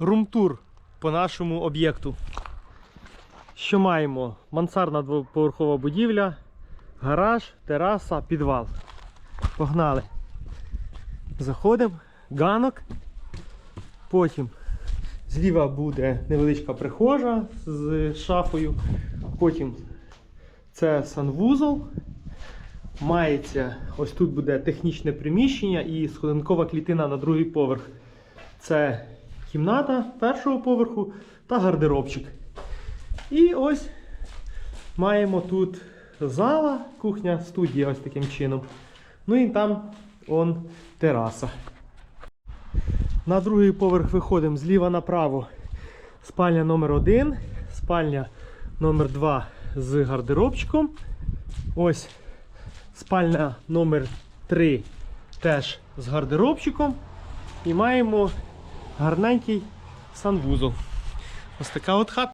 румтур по нашому об'єкту. Що маємо? Мансардна двоповерхова будівля, гараж, тераса, підвал. Погнали. Заходимо, ганок. Потім зліва буде невеличка прихожа з шафою. Потім це санвузол. Мається, ось тут буде технічне приміщення і сходинкова клітина на другий поверх. Це кімната першого поверху та гардеробчик. І ось маємо тут зала, кухня, студія ось таким чином. Ну і там он тераса. На другий поверх виходимо зліва направо. Спальня номер 1 спальня номер 2 з гардеробчиком. Ось спальня номер 3 теж з гардеробчиком. І маємо гарненький санвузол. Ось така от хата.